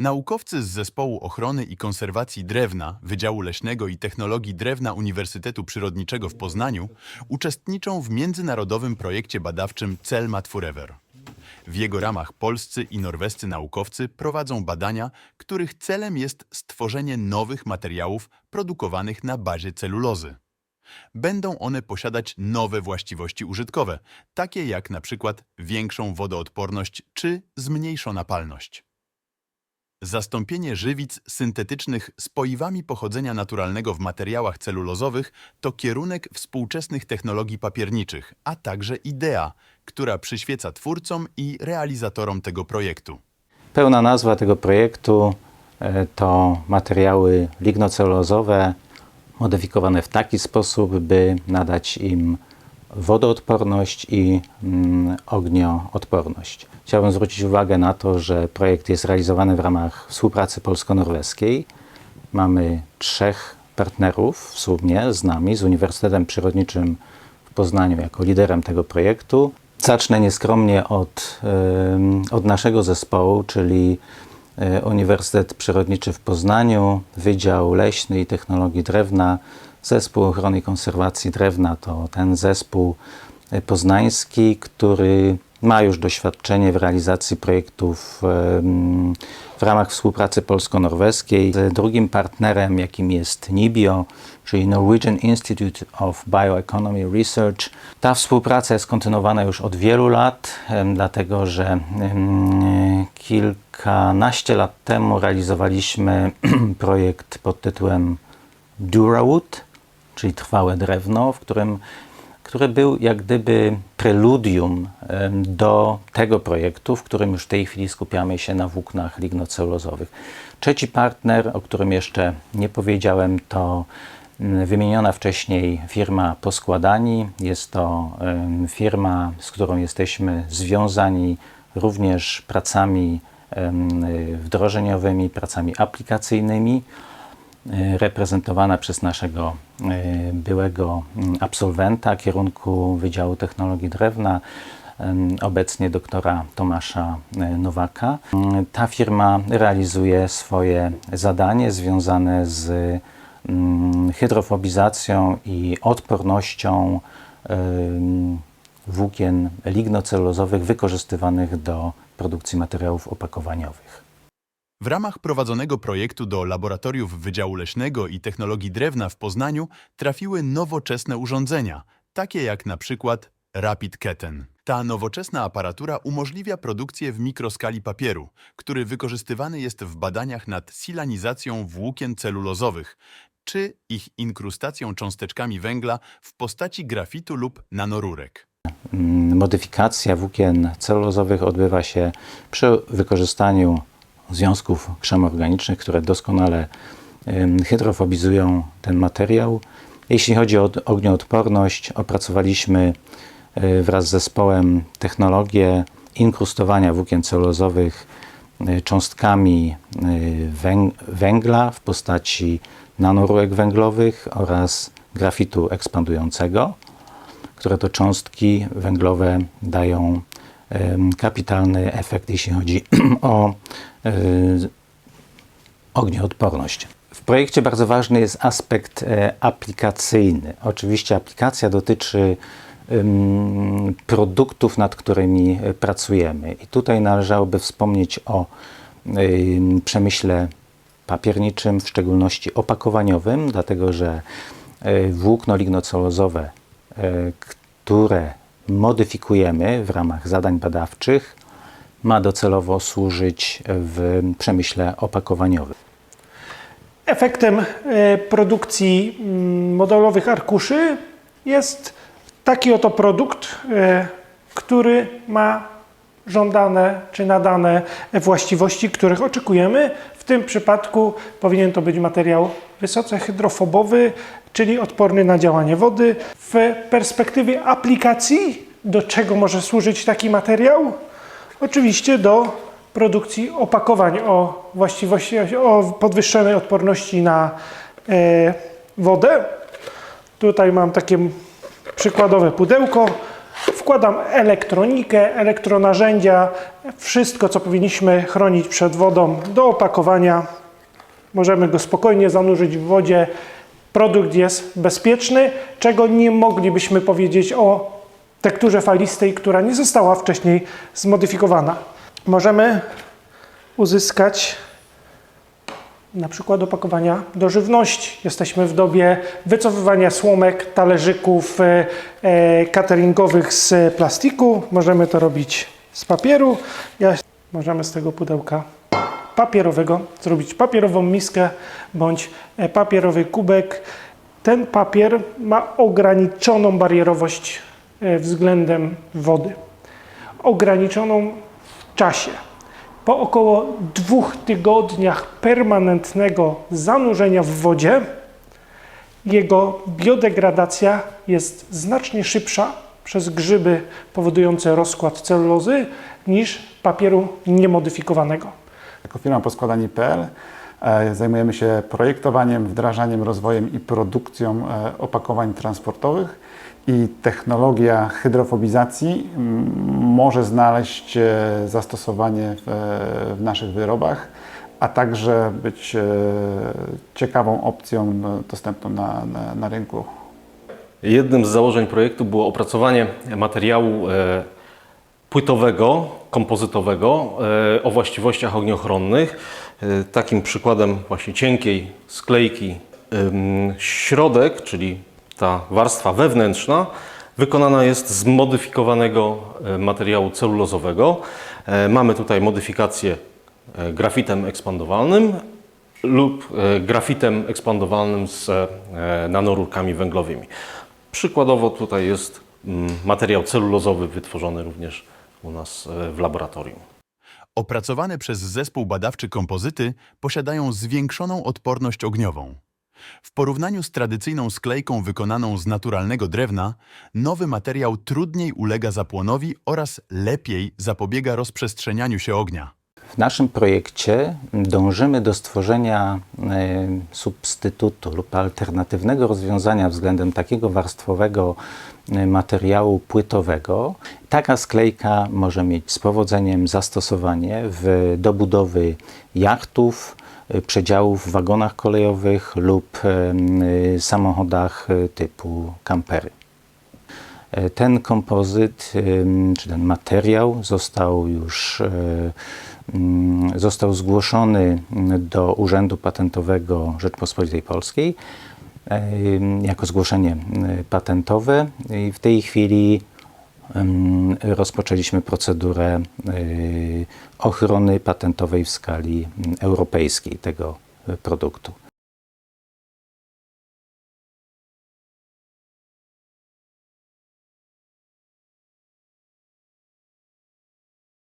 Naukowcy z Zespołu Ochrony i Konserwacji Drewna Wydziału Leśnego i Technologii Drewna Uniwersytetu Przyrodniczego w Poznaniu uczestniczą w międzynarodowym projekcie badawczym CELMAT Forever. W jego ramach polscy i norwescy naukowcy prowadzą badania, których celem jest stworzenie nowych materiałów produkowanych na bazie celulozy. Będą one posiadać nowe właściwości użytkowe, takie jak na przykład większą wodoodporność czy zmniejszona palność. Zastąpienie żywic syntetycznych spoiwami pochodzenia naturalnego w materiałach celulozowych to kierunek współczesnych technologii papierniczych, a także idea, która przyświeca twórcom i realizatorom tego projektu. Pełna nazwa tego projektu e, to materiały lignocelulozowe modyfikowane w taki sposób, by nadać im wodoodporność i mm, ognioodporność. Chciałbym zwrócić uwagę na to, że projekt jest realizowany w ramach współpracy polsko-norweskiej. Mamy trzech partnerów w sumie z nami, z Uniwersytetem Przyrodniczym w Poznaniu jako liderem tego projektu. Zacznę nieskromnie od, em, od naszego zespołu, czyli e, Uniwersytet Przyrodniczy w Poznaniu, Wydział Leśny i Technologii Drewna, Zespół Ochrony i Konserwacji Drewna to ten zespół poznański, który ma już doświadczenie w realizacji projektów w ramach współpracy polsko-norweskiej. Drugim partnerem, jakim jest NIBIO, czyli Norwegian Institute of Bioeconomy Research. Ta współpraca jest kontynuowana już od wielu lat, dlatego że kilkanaście lat temu realizowaliśmy projekt pod tytułem Durawood, czyli trwałe drewno, w którym, który był jak gdyby preludium do tego projektu, w którym już w tej chwili skupiamy się na włóknach lignocelulozowych. Trzeci partner, o którym jeszcze nie powiedziałem, to wymieniona wcześniej firma Poskładani. Jest to firma, z którą jesteśmy związani również pracami wdrożeniowymi, pracami aplikacyjnymi reprezentowana przez naszego e, byłego mm, absolwenta kierunku Wydziału Technologii Drewna, obecnie doktora Tomasza e, Nowaka. Mm, Ta firma realizuje swoje zadanie związane z mm, hydrofobizacją i odpornością włókien lignocelulozowych wykorzystywanych do produkcji materiałów opakowaniowych. W ramach prowadzonego projektu do laboratoriów Wydziału Leśnego i Technologii Drewna w Poznaniu trafiły nowoczesne urządzenia, takie jak na przykład Rapid Keten. Ta nowoczesna aparatura umożliwia produkcję w mikroskali papieru, który wykorzystywany jest w badaniach nad silanizacją włókien celulozowych, czy ich inkrustacją cząsteczkami węgla w postaci grafitu lub nanorurek. Mm, Modyfikacja włókien celulozowych odbywa się przy wykorzystaniu związków krzemorganicznych, które doskonale hydrofobizują ten materiał. Jeśli chodzi o od- ognioodporność, opracowaliśmy e, wraz z zespołem technologię inkrustowania włókien celulozowych e, cząstkami e, węg- węgla w postaci nanorurek węglowych oraz grafitu ekspandującego które to cząstki węglowe dają kapitalny efekt, jeśli chodzi o ognioodporność. W projekcie bardzo ważny jest aspekt e, aplikacyjny. Oczywiście aplikacja dotyczy produktów, nad którymi e, pracujemy. I tutaj należałoby wspomnieć o em, przemyśle papierniczym, w szczególności opakowaniowym, dlatego że e, włókno lignocelulozowe, e, które modyfikujemy w ramach zadań badawczych, ma docelowo służyć w przemyśle opakowaniowym. Efektem e, produkcji mm, modelowych arkuszy jest taki oto produkt, e, który ma żądane czy nadane właściwości, których oczekujemy. W tym przypadku powinien to być materiał wysoce hydrofobowy, czyli odporny na działanie wody. W perspektywie aplikacji, do czego może służyć taki materiał? Oczywiście do produkcji opakowań o właściwości, o podwyższonej odporności na e, wodę. Tutaj mam takie przykładowe pudełko. Wkładam elektronikę, elektronarzędzia, wszystko co powinniśmy chronić przed wodą do opakowania. Możemy go spokojnie zanurzyć w wodzie. Produkt jest bezpieczny, czego nie moglibyśmy powiedzieć o tekturze falistej, która nie została wcześniej zmodyfikowana. Możemy uzyskać na przykład opakowania do żywności. Jesteśmy w dobie wycofywania słomek, talerzyków e, e, cateringowych z plastiku. Możemy to robić z papieru. Możemy z tego pudełka papierowego zrobić papierową miskę bądź e, papierowy kubek. Ten papier ma ograniczoną barierowość względem wody. Ograniczoną w czasie. Po około dwóch tygodniach permanentnego zanurzenia w wodzie, jego biodegradacja jest znacznie szybsza przez grzyby powodujące rozkład celulozy niż papieru niemodyfikowanego. Jako firma poskładani.pl e, zajmujemy się projektowaniem, wdrażaniem, rozwojem i produkcją e, opakowań transportowych i technologia hydrofobizacji mm, może znaleźć e, zastosowanie w, e, w naszych wyrobach, a także być e, ciekawą opcją e, dostępną na, na, na rynku. Jednym z założeń projektu było opracowanie materiału płytowego, kompozytowego o właściwościach ogniochronnych. Takim przykładem właśnie cienkiej sklejki środek, czyli ta warstwa wewnętrzna, wykonana jest z modyfikowanego e, materiału celulozowego. E, Mamy tutaj modyfikację e, grafitem ekspandowalnym lub grafitem ekspandowalnym z nanorurkami węglowymi. Przykładowo tutaj jest mm, materiał celulozowy wytworzony również u nas w laboratorium. Opracowane przez zespół badawczy kompozyty posiadają zwiększoną odporność ogniową. W porównaniu z tradycyjną sklejką wykonaną z naturalnego drewna, nowy materiał trudniej ulega zapłonowi oraz lepiej zapobiega rozprzestrzenianiu się ognia. W naszym projekcie dążymy do stworzenia e, substytutu lub alternatywnego rozwiązania względem takiego warstwowego e, materiału płytowego. Taka sklejka może mieć z powodzeniem zastosowanie w dobudowy jachtów, przedziałów w wagonach kolejowych lub e, e, samochodach e, typu kampery. E, Ten kompozyt, czy ten materiał został już e, ym, został zgłoszony mm, do Urzędu Patentowego Rzeczpospolitej Polskiej ym, jako zgłoszenie y, patentowe i w tej chwili rozpoczęliśmy procedurę y, ochrony patentowej w skali mm, europejskiej tego y, produktu.